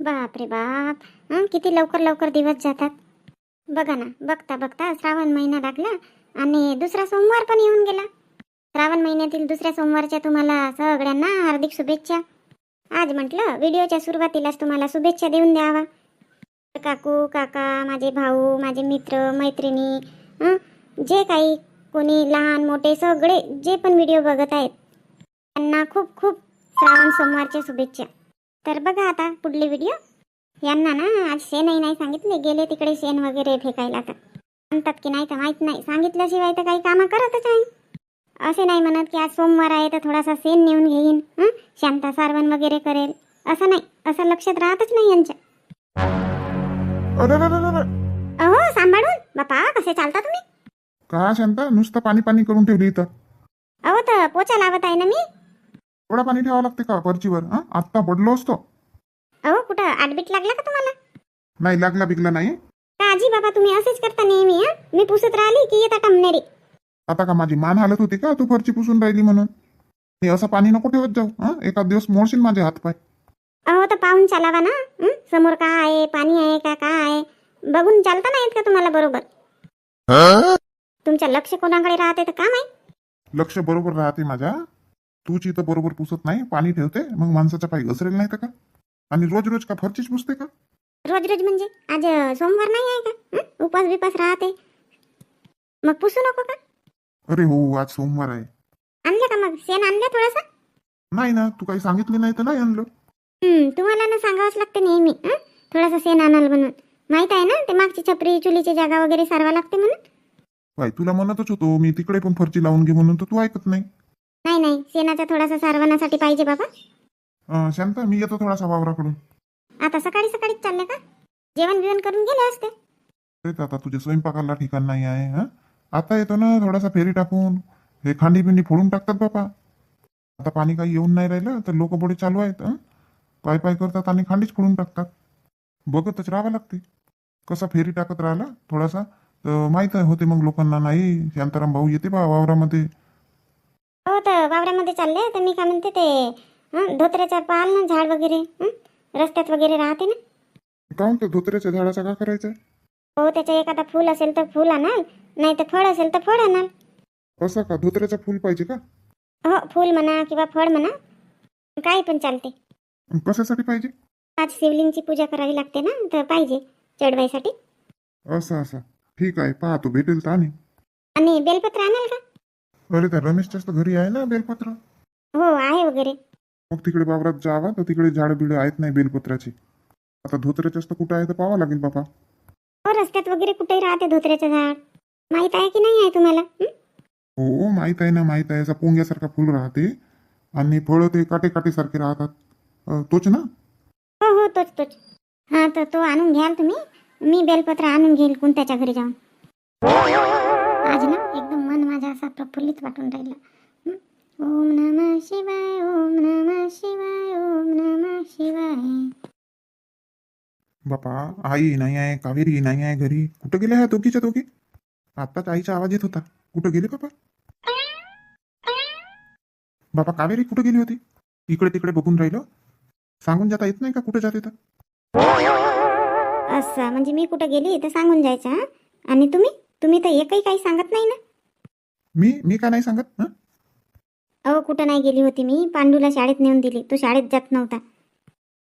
बाप रे बाप. हं, किती लवकर लवकर दिवस जातात. बघा ना बघता बघता श्रावण महिना लागला आणि दुसरा सोमवार पण येऊन गेला. श्रावण महिन्यातील दुसऱ्या सोमवारच्या तुम्हाला सगळ्यांना हार्दिक शुभेच्छा. आज म्हटलं व्हिडिओच्या सुरुवातीलाच तुम्हाला शुभेच्छा देऊन द्यावा. काकू काका माझे भाऊ माझे मित्र मैत्रिणी हं, जे काही कोणी लहान मोठे सगळे जे पण व्हिडिओ बघत आहेत त्यांना खूप खूप श्रावण सोमवारच्या शुभेच्छा. तर बघा आता पुढली व्हिडिओ यांना ना आज शेणही नाही सांगितले. गेले तिकडे शेण वगैरे फेकायला तर. म्हणतात की नाही तर माहीत नाही. सांगितल्याशिवाय तर काही कामं करतच आहे असे नाही म्हणत की आज सोमवार आहे तर थोडासा शेण नेऊन घेईन. हं? शांता सारवण वगैरे करेल. असं नाही. असं लक्षात राहतच नाही यांच्या अहो सांभाळून. बापा कसे चालता तुम्ही? का शांता? नुसतं पाणी पाणी करून ठेवली इथं. अहो तर पोचा लावत आहे ना मी. एवढा पाणी ठेवावं लागते का परचीवर हा? आत्ता पडलो असतो. अहो कुठं? आडबीट लागला का तुम्हाला? नाही लागला बिगला नाही. का आजी बाबा तुम्ही असेच करता नेहमी हं? मी पुसत राहिली की येता टमनेरी आता का माझी मान हालत होती का? तू फरची पुसून राहिली म्हणून. हे असं पाणी नको ठेवत जाऊ हा? एका दिवस मोडशील माझे हात पाय अहो तर पाहून चालावा ना हं? समोर का आहे पाणी आहे का काय आहे? बघून चालता नाही येत का तुम्हाला बरोबर? तुमचं लक्ष कोणाकडे राहते तर काम आहे लक्ष बरोबर राहते माझ्या. तूच इथं बरोबर पुसत नाही पाणी ठेवते मग माणसाचा पाय घसरेल नाही तर का? आणि रोज रोज का फरचीच पुसते का? रोज रोज म्हणजे? आज सोमवार नाही आहे का? हं? उपास बिपास राहते. मग पुसू नको का? अरे हो आज सोमवार आहे. आणले का मग? शेण आणले थोडासा? नाही ना तू काही सांगितले नाही तर नाही आणलं. हं, तुम्हाला ना सांगावंच लागते नेहमी हं? थोडासा शेण आणाल म्हणून. माहीत आहे ना ते मागची छपरी चुलीची जागा वगैरे सारवा लागते म्हणून? बाई तुला म्हणतच होतो मी तिकडे पण फरची लावून घे म्हणून तर तू ऐकत नाही. नाही नाही. शेणाचा थोडासा सारवण्यासाठी पाहिजे बाबा. अं, शांता मी येतो थोडासा वावराकडून. आता सकाळी सकाळीच चालले का? जेवण बिवण करून गेले असते. तेच आता तुझ्या स्वयंपाकाला ठिकाण नाही आहे हा? आता येतो ना थोडासा फेरी टाकून. हे खांडी पिंडी फोडून टाकतात बापा. आता पाणी काही येऊन नाही राहिलं तर लोक पुढे चालू आहेत हं? पाय पाय करतात आणि खांडीच फोडून टाकतात. बघतच राहावं लागते. कसा फेरी टाकत राहिला थोडासा. तर माहीत आहे होते मग लोकांना नाही शांताराम भाऊ येते बा वावरामध्ये. हो तर वावरामध्ये चालले तर मी काय म्हणते ते हं, धोत्र्याचं पाल ना झाड वगैरे हं? रस्त्यात वगैरे राहते ना. का म्हणतो धोत्र्याच्या झाडाचा का करायचं? हो त्याचं एखादा फूल असेल तर फूल आणाल नाही तर फळ असेल तर फळ आणाल. असं का? धोत्र्याचं फूल पाहिजे का? हो फूल म्हणा किंवा फळ म्हणा काही पण चालते. अन कशासाठी पाहिजे? आज शिवलिंगची पूजा करावी लागते ना तर पाहिजे चढवायसाठी असं असं. ठीक आहे पाहतो. भेटेल तर आणि आणि बेलपत्र आणाल का? अरे त्या रमेशच्याच तर घरी आहे ना बेलपत्र? हो आहे वगैरे. मग तिकडे वावरात जावा तर तिकडे झाड बिड आहेत नाही बेलपत्राची. आता धोत्र्याच्याच तर कुठं आहे तर पाहावं लागेल बाबा. हो रस्त्यात वगैरे कुठेही राहते धोत्र्याचं झाड. माहीत आहे की नाही आहे तुम्हाला? हं? हो माहीत आहे ना माहीत आहे. असा पोंग्यासारखा फुल राहते. आणि फळं ते काटे काटे सारखे राहतात. अं, तोच ना? हो हो तोच तोच. हा तर तो आणून घ्याल तुम्ही. मी बेलपत्र आणून घेईल कोणत्याच्या घरी जाऊन. प्रफुल्लित वाटून राहिला? ओम नम शिवाय ओम नम शिवाय ओम नम शिवाय. बापा आई नाही आहे कावेरी नाही आहे घरी. कुठं गेल्या ह्या दोघीच्या दोघी? आत्ताच आईचा आवाज येत होता. कुठं गेले बापा? बापा कावेरी कुठं गेली होती? इकडे तिकडे बघून राहिलो. सांगून जाता येत नाही का कुठं जाते तर? असं म्हणजे मी कुठं गेली तर सांगून जायचं आणि तुम्ही? तुम्ही तर एकही काही सांगत नाही ना? मी मी का नाही सांगत? हं? अहो कुठं नाही गेली होती मी. पांडूला शाळेत नेऊन दिली. तो शाळेत जात नव्हता.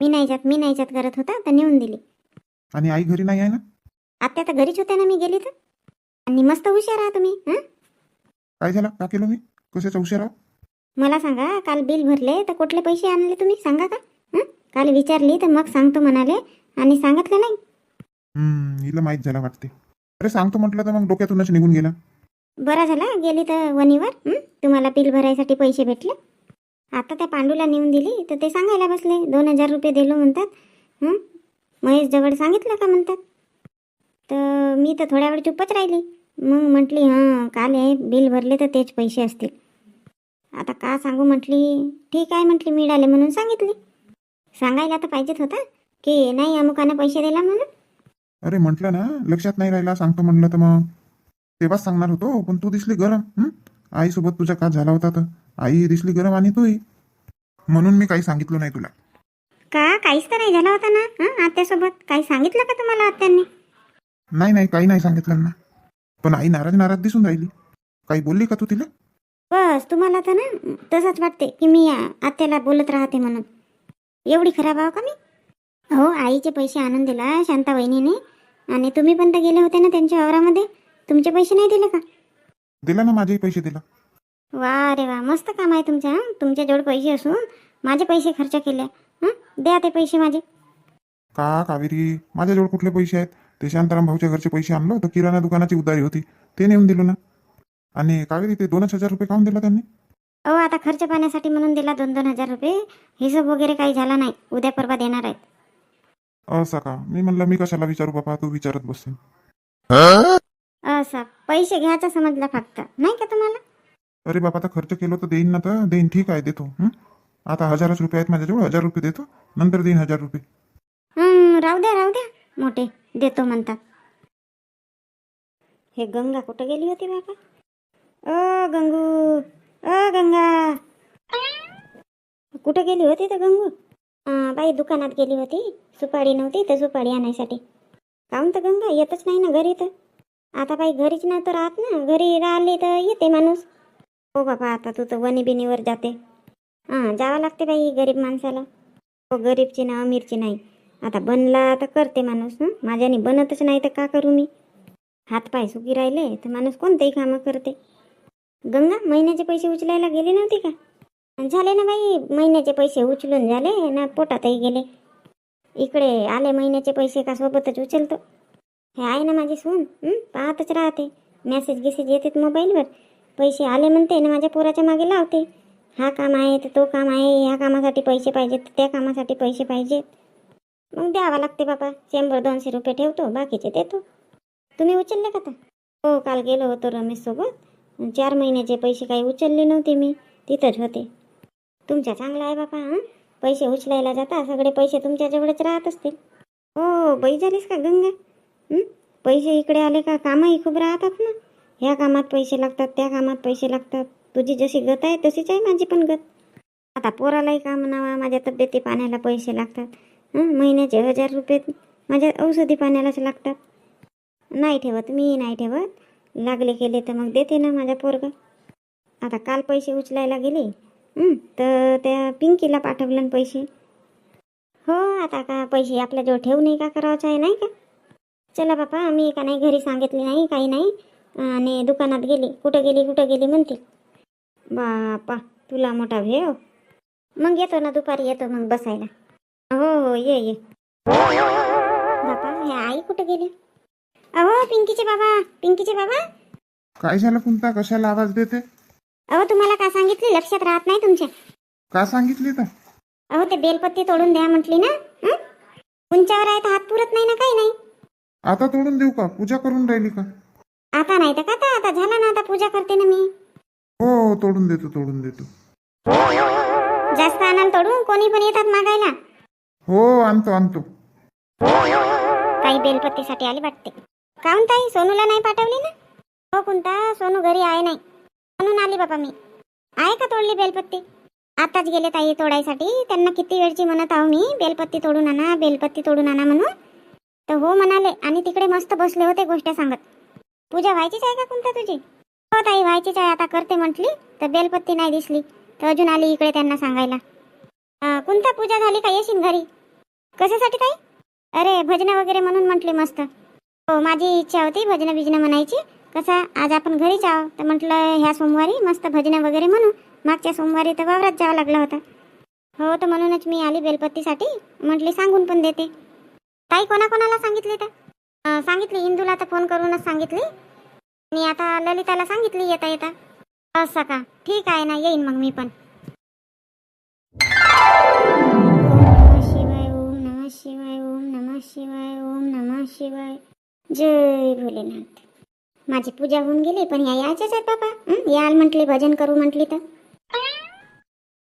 मी नाही जात मी नाही जात करत होता तर नेऊन दिली. आणि आई घरी नाही आहे ना? आत्या तर घरीच होत्या ना मी गेली तर. आणि मस्त हुशार आहात तुम्ही हां? काय झालं? का केलं मी? कशाचा हुशार आहो? मला सांगा काल बिल भरले तर कुठले पैसे आणले तुम्ही? सांगा का? हं? काल विचारली तर मग सांगतो म्हणाले. आणि सांगितलं नाही. हम्म हिला माहीत झालं वाटते. अरे सांगतो म्हटलं तर मग डोक्यातूनच निघून गेला. बरं झाला गेली तर वणीवर तुम्हाला बिल भरायसाठी पैसे भेटले. आता त्या पांडूला नेऊन दिली तर ते सांगायला बसले दोन हजार रुपये दिलो म्हणतात. महेश जवळ सांगितलं का म्हणतात? तर मी तर थोड्या वेळ चुपच राहिली. मग म्हटली हां काल हे बिल भरले तर तेच पैसे असतील. आता का सांगू म्हटली ठीक आहे म्हटली मिळाले म्हणून सांगितली. सांगायला तर पाहिजेच होता की नाही अमुकानं पैसे दिला म्हणून? अरे म्हटलं ना लक्षात नाही राहिला सांगतो म्हटलं तर मग. तेव्हाच सांगणार होतो पण तू दिसली गरम. हं? आईसोबत तुझा काच झाला होता तर? आई दिसली गरम आणि तूही. म्हणून मी काही सांगितलं नाही तुला. का? काहीच तर नाही झाला होता ना? हं? आत्यासोबत काही सांगितलं का तुम्हाला आत्यांनी? नाही नाही काही नाही सांगितलं ना. पण आई नाराज नाराज दिसून राहिली. काही बोलली का तू तिला? बस तुम्हाला तर ना तसंच वाटते की मी आ, आत्याला बोलत राहते म्हणून. एवढी खराब आहो का मी? हो आईचे पैसे आणून दिला शांता वहिनीने आणि तुम्ही पण तर गेले होते ना त्यांच्या वावरामध्ये? तुमचे पैसे नाही दिले का? दिला ना माझेही पैसे दिला. वा रे वा मस्त काम आहे तुमचं हं? तुमच्याजवळ पैसे असून माझे पैसे खर्च केले हं? द्या ते पैसे माझे. का कावेरी माझ्याजवळ कुठले पैसे आहेत? ते शांताराम भाऊच्या घरचे पैसे आणलो तर किराणा दुकानाची उधारी होती ते नेऊन दिलो ना. आणि कावेरी ते दोनच हजार रुपये काऊन दिला त्यांनी? अहो आता खर्च पाण्यासाठी म्हणून दिला दोन दोन हजार रुपये. हिशोब वगैरे काही झाला नाही उद्या परवा देणार आहेत. असं का? मी म्हणलं मी कशाला विचारू बाबा तू विचारत बसते असं. पैसे घ्यायचा समजला फक्त. नाही का तुम्हाला? अरे बाबा आता खर्च केलो तर देईन ना तर. देईन ठीक आहे देतो. हं? आता हजारच रुपये आहेत माझ्याजवळ. हजार रुपये देतो. नंतर देईन हजार रुपये. हं, राहू द्या राहू द्या. मोठे देतो म्हणतात. हे गंगा कुठं गेली होती बाबा? अ गंगू. अ गंगा. कुठं गेली होती तर गंगू? अं, बाई दुकानात गेली होती. सुपारी नव्हती तर सुपारी आणायसाठी. काहून तर गंगा? येतच नाही ना घरी तर. आता बाई घरीच नाही तर राहत ना. घरी राहिली तर येते माणूस. हो बाबा आता तू तर वनी बिनीवर जाते. हां जावं लागते बाई गरीब माणसाला. हो गरीबची ना अमीरची नाही. आता बनला तर करते माणूस ना माझ्याने बनतच नाही तर का करू मी? हातपाय सुकी राहिले तर माणूस कोणतेही कामं करते. गंगा महिन्याचे पैसे उचलायला गेले नव्हते का? झाले ना बाई महिन्याचे पैसे उचलून झाले ना पोटातही गेले. इकडे आले महिन्याचे पैसे का सोबतच उचलतो? हे आहे ना माझी सून? पाहतच राहते. मेसेज गिसेज येतात मोबाईलवर पैसे आले म्हणते ना माझ्या पोराच्या मागे लावते. हा काम आहे तर तो काम आहे. ह्या कामासाठी पैसे पाहिजेत त्या कामासाठी पैसे पाहिजेत. मग द्यावा लागते बाबा. शंभर दोनशे रुपये ठेवतो. बाकीचे देतो. तुम्ही उचलले का तर हो काल गेलो होतो रमेशसोबत चार महिन्याचे पैसे काही उचलले नव्हते मी. तिथंच होते. तुमच्या चांगला आहे बाबा हां? पैसे उचलायला जाता. सगळे पैसे तुमच्याजवळच राहत असतील. हो बाई झालीस का गंगा? पैसे इकडे आले का? कामही खूप राहतात ना. ह्या कामात पैसे लागतात त्या कामात पैसे लागतात. तुझी जशी गत आहे तशीच आहे माझी पण गत. आता पोरालाही काम नावा माझ्या तब्येती पाण्याला पैसे लागतात. महिन्याचे हजार रुपये माझ्या औषधी पाण्यालाच लागतात. नाही ठेवत मी नाही ठेवत. लागले केले तर मग देते ना माझ्या पोरगा. आता काल पैसे उचलायला गेले. तर त्या पिंकीला पाठवलं ना पैसे. हो आता का पैसे आपल्याजवळ ठेवू नाही का? करायचं आहे नाही का? चला बापा मी का नाही घरी सांगितले नाही काही नाही. आणि दुकानात गेली. कुठं गेली कुठं गेली म्हणते. बापा तुला मोठा भेव. मग येतो ना दुपारी येतो मग बसायला. हो हो ये ये. बापा हे आई कुठं गेली? अहो पिंकीचे बाबा पिंकीचे बाबा. काय झालं पुन्हा कशाला आवाज देते? अहो तुम्हाला का सांगितले? लक्षात राहत नाही तुमच्या. का सांगितली तर? अहो ते बेलपत्ती तोडून द्या म्हटली ना हं? उंचावर आहे तर हात पुरत नाही ना काही नाही. आता तोडून देऊ का? पूजा करून राहिली का? आता नाही तर का आता झाला ना आता पूजा करते ना मी. हो तोडून देतो तोडून देतो. जास्त आणाल तोडून कोणी पण येतात मागायला. हो आणतो आणतो. ताई बेलपत्तीसाठी आली वाटते. काहून ताई? सोनूला नाही पाठवली ना? हो कोणता सोनू घरी आहे नाही. म्हणून आली बाबा मी. आहे का तोडली बेलपत्ती आताच गेले ताई तोडायसाठी. त्यांना किती वेळची म्हणत आहो मी बेलपत्ती तोडून आणा बेलपत्ती तोडून आणा म्हणून. तर हो म्हणाले आणि तिकडे मस्त बसले होते गोष्ट सांगत. पूजा व्हायचीच आहे का कोणता तुझी? हो ताई व्हायचीच आहे. आता करते म्हटली तर बेलपत्ती नाही दिसली. तर अजून आली इकडे त्यांना सांगायला. कोणता पूजा झाली का? येशील घरी. कशासाठी ताई? अरे भजनं वगैरे म्हणून म्हटले मस्त. हो माझी इच्छा होती भजनं बिजनं म्हणायची. कसं? आज आपण घरीच आहो तर म्हटलं ह्या सोमवारी मस्त भजनं वगैरे म्हणू मागच्या सोमवारी तर वावरात जावं लागलं होतं. हो तर म्हणूनच मी आली बेलपत्तीसाठी म्हटली सांगून पण देते. ताई कोणाकोणाला सांगितली तर? सांगितली इंदूला तर फोन करूनच सांगितली. आणि आता ललिताला सांगितली येता येता. असं का? ठीक आहे ना येईन मग मी पण. शिवाय ओम नमः शिवाय ओम नमः शिवाय ओम नमः शिवाय. जय भोलेनाथ. माझी पूजा होऊन गेली पण या यायच्याच आहेत बाबा. याल म्हटले भजन करू म्हटली तर.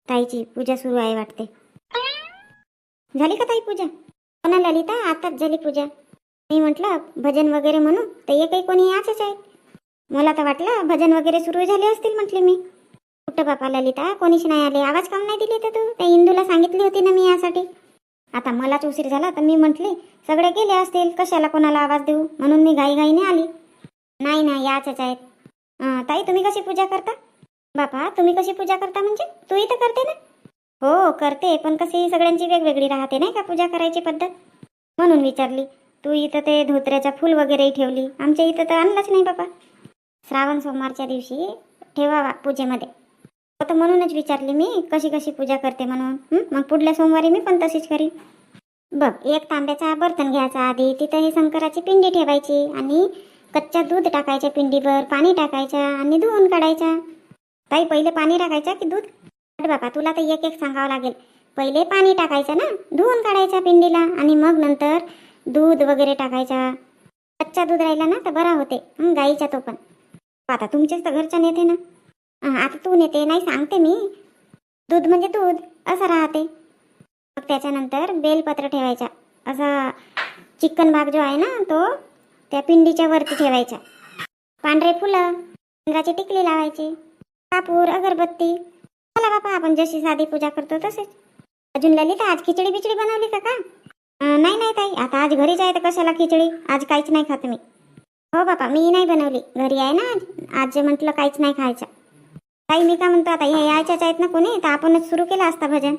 ताईची पूजा सुरू आहे वाटते. झाली का ताई पूजा? कोणा ललिता आताच झाली पूजा. मी म्हटलं भजन वगैरे म्हणू तर एकही कोणी याचच आहेत मला तर वाटलं भजन वगैरे सुरू झाले असतील म्हटले मी. कुठं बापा ललिता कोणीच नाही आले. आवाज काम नाही दिली तर तू? त्या इंदूला सांगितली होती ना मी यासाठी. आता मलाच उशीर झाला तर मी म्हटले सगळे गेले असतील कशाला कोणाला आवाज देऊ? म्हणून मी घाईघाईने आली. नाही नाही याचच आहेत ताई तुम्ही कशी पूजा करता? बापा तुम्ही कशी पूजा करता म्हणजे? तू इथं करते ना? हो करते पण कशी सगळ्यांची वेगवेगळी राहते नाही का? पूजा करायची पद्धत? म्हणून विचारली. तू इथं ते धोत्र्याचं फूल वगैरे ठेवली. आमच्या इथं तर आणलंच नाही बाबा. श्रावण सोमवारच्या दिवशी ठेवावा पूजेमध्ये. तर म्हणूनच विचारली मी कशी कशी पूजा करते म्हणून? मग पुढल्या सोमवारी मी पण तशीच करीन. बघ एक तांब्याचा बर्तन घ्यायचा आधी तिथं हे शंकराची पिंडी ठेवायची आणि कच्चा दूध टाकायच्या पिंडीवर पाणी टाकायचं आणि धुवून काढायचा ताई पहिले पाणी टाकायचं की दूध? बाबा तुला तर एक एक सांगावं लागेल. पहिले पाणी टाकायचं ना धुवून काढायचा पिंडीला आणि मग नंतर दूध वगैरे टाकायचा. कच्चा दूध राहिला ना तर बरा होते. गाईचा तो पण. आता तुमच्याच तर घरच्या नेते ना. आता तू नेते नाही सांगते मी. दूध म्हणजे दूध असं राहते. मग त्याच्यानंतर बेलपत्र ठेवायचा. असा चिकन भाग जो आहे ना तो त्या पिंडीच्या वरती ठेवायचा. पांढरे फुलं रंगाची टिकली लावायची. कापूर अगरबत्ती चला बापा आपण जशी साधी पूजा करतो तसेच अजून ललिता आज खिचडी बिचडी बनवली का का? नाही नाही ताई. आता आज घरीच आहे तर कशाला खिचडी? आज काहीच नाही खात मी. हो बापा मी नाही बनवली. घरी आहे ना आज? आज जे म्हटलं काहीच नाही खायचं ताई मी का म्हणतो आता ह्या यायच्याच आहेत ना कोणी? तर आपणच सुरू केलं असतं भजन.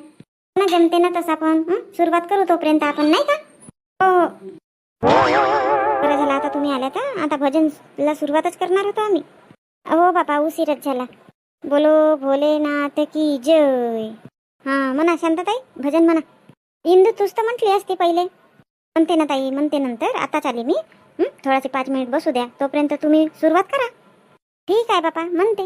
हो ना जमते ना तसं आपण? सुरुवात करू तोपर्यंत आपण नाही का? हो हो. बरं झालं आता तुम्ही आल्या तर? आता भजनला सुरुवातच करणार होतो आम्ही. हो बापा उशीरच झाला. बोलो भोलेनाथ की जय. हा म्हणा शांतताई भजन म्हणा. इंदू तूच तर म्हटली असती पहिले. म्हणते ना ताई म्हणते नंतर. आताच आली मी. थोडासे पाच मिनिट बसू द्या. तोपर्यंत तुम्ही सुरुवात करा. ठीक आहे बापा म्हणते.